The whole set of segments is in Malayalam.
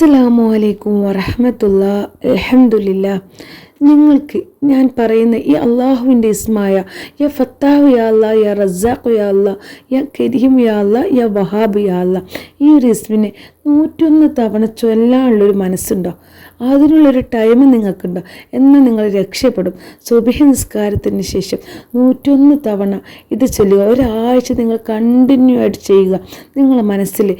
അസ്സലാമു അലൈക്കും വറഹമത്തുള്ള അലഹമുല്ല നിങ്ങൾക്ക് ഞാൻ പറയുന്ന ഈ അള്ളാഹുവിന്റെ ഇസ്മായ യ ഫത്താഹു യാ യ റസാഖു യാ യ കരീം യാ യ വഹാബ് യാ ഈ ഒരു ഇസ്മിനെ നൂറ്റൊന്ന് തവണ ചൊല്ലാനുള്ളൊരു മനസ്സുണ്ടോ? അതിനുള്ളൊരു ടൈം നിങ്ങൾക്കുണ്ടോ? എന്നാൽ നിങ്ങൾ രക്ഷപ്പെടും. സുബഹി നിസ്കാരത്തിന് ശേഷം നൂറ്റൊന്ന് തവണ ഇത് ചൊല്ലുക. ഒരാഴ്ച നിങ്ങൾ കണ്ടിന്യൂ ആയിട്ട് ചെയ്യുക. നിങ്ങളുടെ മനസ്സിൽ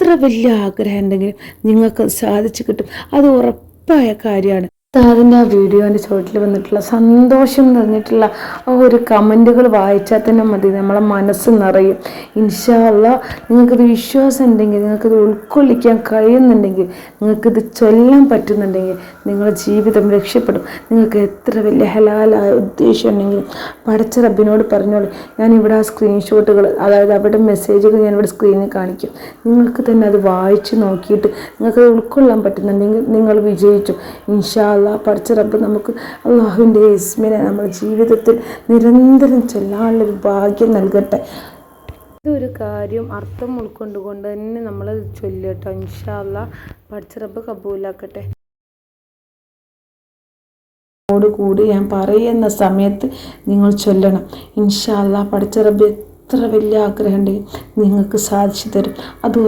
എത്ര വലിയ ആഗ്രഹം ഉണ്ടെങ്കിലും നിങ്ങൾക്ക് സാധിച്ചു കിട്ടും. അത് ഉറപ്പായ കാര്യമാണ്. അതിന്റെ ആ വീഡിയോന്റെ ചുവട്ടിൽ വന്നിട്ടുള്ള സന്തോഷം നിറഞ്ഞിട്ടുള്ള ആ ഒരു കമന്റുകൾ വായിച്ചാൽ തന്നെ മതി. നമ്മളെ മനസ്സ് നിറയും. ഇൻഷാല്ല നിങ്ങൾക്കത് വിശ്വാസം ഉണ്ടെങ്കിൽ നിങ്ങൾക്കത് ഉൾക്കൊള്ളിക്കാൻ കഴിയുന്നുണ്ടെങ്കിൽ നിങ്ങൾക്കിത് ചൊല്ലാൻ പറ്റുന്നുണ്ടെങ്കിൽ നിങ്ങളുടെ ജീവിതം രക്ഷപ്പെടും. നിങ്ങൾക്ക് എത്ര വലിയ ഹലാലായ ഉദ്ദേശം ഉണ്ടെങ്കിലും പഠിച്ച റബ്ബിനോട് പറഞ്ഞോളൂ. ഞാനിവിടെ ആ സ്ക്രീൻഷോട്ടുകൾ അതായത് അവരുടെ മെസ്സേജുകൾ ഞാനിവിടെ സ്ക്രീനിൽ കാണിക്കും. നിങ്ങൾക്ക് തന്നെ അത് വായിച്ച് നോക്കിയിട്ട് നിങ്ങൾക്കത് ഉൾക്കൊള്ളാൻ പറ്റുന്നുണ്ടെങ്കിൽ നിങ്ങൾ വിജയിച്ചു. ഇൻഷാ അള്ളാഹ് പഠിച്ച റബ്ബ് നമുക്ക് അള്ളാഹുവിന്റെ ഇസ്മിനെ നമ്മുടെ ജീവിതത്തിൽ നിരന്തരം ചൊല്ലാനുള്ളൊരു ഭാഗ്യം നൽകട്ടെ. ഇതൊരു കാര്യം അർത്ഥം ഉൾക്കൊണ്ടുകൊണ്ട് തന്നെ നമ്മൾ ചൊല്ലട്ടോ. ഇൻഷാല്ല പഠിച്ച റബ്ബ് കബൂലാക്കട്ടെ. കൂടി ഞാൻ പറയുന്ന സമയത്ത് നിങ്ങൾ ചൊല്ലണം. ഇൻഷാല്ല പഠിച്ച റബ്ബ് എത്ര വലിയ ആഗ്രഹമുണ്ടെങ്കിൽ നിങ്ങൾക്ക് സാധിച്ചു തരും. അത്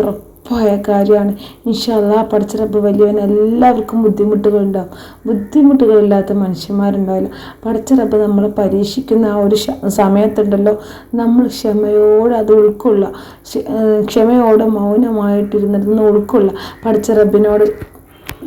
ഉറപ്പായ കാര്യമാണ്. ഇൻഷാ അള്ളാഹ് പഠിച്ച റബ്ബ് വലിയവൻ എല്ലാവർക്കും ബുദ്ധിമുട്ടുകളുണ്ടാവും. ബുദ്ധിമുട്ടുകളില്ലാത്ത മനുഷ്യന്മാരുണ്ടാവില്ല. പഠിച്ച റബ്ബ് നമ്മളെ പരീക്ഷിക്കുന്ന ആ ഒരു സമയത്തുണ്ടല്ലോ. നമ്മൾ ക്ഷമയോടെ അത് ഉൾക്കൊള്ളുക. ക്ഷമയോടെ മൗനമായിട്ടിരുന്നിരുന്ന് ഉൾക്കൊള്ളുക. പഠിച്ച റബ്ബിനോട്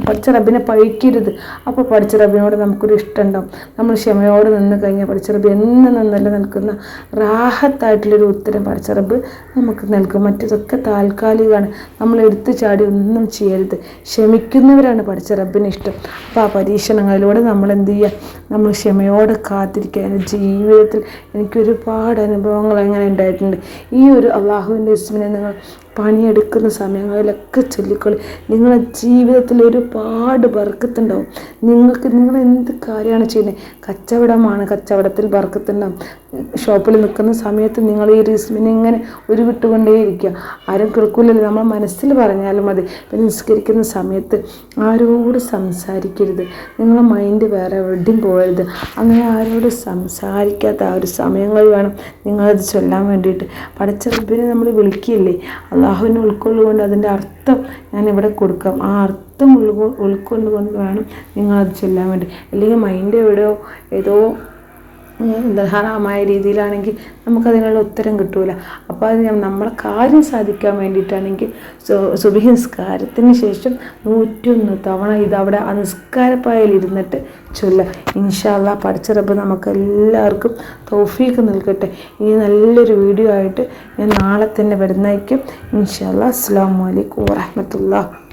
പഠിച്ച റബ്ബിനെ പഴിക്കരുത്. അപ്പോൾ പഠിച്ച റബ്ബിനോട് നമുക്കൊരു ഇഷ്ടം ഉണ്ടാവും നമ്മൾ ക്ഷമയോട് നിന്ന് കഴിഞ്ഞാൽ പഠിച്ച റബ്ബ് എന്ന് നിന്നല്ല നിൽക്കുന്ന റാഹത്തായിട്ടുള്ളൊരു ഉത്തരം പഠിച്ച റബ്ബ് നമുക്ക് നൽകും. മറ്റതൊക്കെ താൽക്കാലികമാണ്. നമ്മൾ എടുത്തു ചാടി ഒന്നും ചെയ്യരുത്. ക്ഷമിക്കുന്നവരാണ് പഠിച്ച റബ്ബിന് ഇഷ്ടം. അപ്പോൾ ആ പരീക്ഷണങ്ങളിലൂടെ നമ്മൾ എന്ത് ചെയ്യുക? നമ്മൾ ക്ഷമയോടെ കാത്തിരിക്കുക. എന്റെ ജീവിതത്തിൽ എനിക്കൊരുപാട് അനുഭവങ്ങൾ അങ്ങനെ ഉണ്ടായിട്ടുണ്ട്. ഈ ഒരു അള്ളാഹുവിന്റെ ഇസ്മിനെ നിങ്ങൾ പണിയെടുക്കുന്ന സമയങ്ങളിലൊക്കെ ചൊല്ലിക്കൊള്ളി. നിങ്ങളുടെ ജീവിതത്തിൽ ഒരുപാട് ബർക്കത്തുണ്ടാവും. നിങ്ങൾക്ക് നിങ്ങൾ എന്ത് കാര്യമാണ് ചെയ്യുന്നത്? കച്ചവടമാണ് കച്ചവടത്തിൽ ബർക്കത്തുണ്ടാവും. ഷോപ്പിൽ നിൽക്കുന്ന സമയത്ത് നിങ്ങൾ ഈ റിസ്മിനെ ഇങ്ങനെ ഉരുവിട്ടുകൊണ്ടേയിരിക്കുക. ആരും കേൾക്കില്ലല്ലോ നമ്മൾ മനസ്സിൽ പറഞ്ഞാലും മതി. പിന്നെ നിസ്കരിക്കുന്ന സമയത്ത് ആരോട് സംസാരിക്കരുത്. നിങ്ങളെ മൈൻഡ് വേറെ എവിടെയും പോകരുത്. അങ്ങനെ ആരോട് സംസാരിക്കാത്ത ആ ഒരു സമയങ്ങൾ വേണം നിങ്ങളത് ചൊല്ലാൻ വേണ്ടിയിട്ട്. പഠിച്ച നമ്മൾ വിളിക്കില്ലേ? അള്ളാഹുവിനെ ഉൾക്കൊള്ളുകൊണ്ട് അതിന്റെ അർത്ഥം ഞാൻ ഇവിടെ കൊടുക്കാം. ആ അർത്ഥം ഉൾക്കൊ ഉൾക്കൊണ്ടുകൊണ്ട് വേണം നിങ്ങളത് ചൊല്ലാൻ വേണ്ടി. അല്ലെങ്കിൽ മൈൻഡ് എവിടെയോ ഏതോ എന്താ രീതിയിലാണെങ്കിൽ നമുക്കതിനുള്ള ഉത്തരം കിട്ടൂല. അപ്പോൾ അത് നമ്മളെ കാര്യം സാധിക്കാൻ വേണ്ടിയിട്ടാണെങ്കിൽ സുഭിനിസ്കാരത്തിന് ശേഷം നൂറ്റൊന്ന് തവണ ഇതവിടെ ആ നിസ്കാരപ്പായയിൽ ഇരുന്നിട്ട് ചൊല്ല. ഇൻഷാല്ല പഠിച്ച റബ്ബ് നമുക്ക് എല്ലാവർക്കും തൗഫീക്ക് നൽകട്ടെ. ഇനി നല്ലൊരു വീഡിയോ ആയിട്ട് ഞാൻ നാളെ തന്നെ വരുന്നതായിരിക്കും. ഇൻഷാല്ല അസ്സാം വലൈക്കും വാഹമത്തുള്ള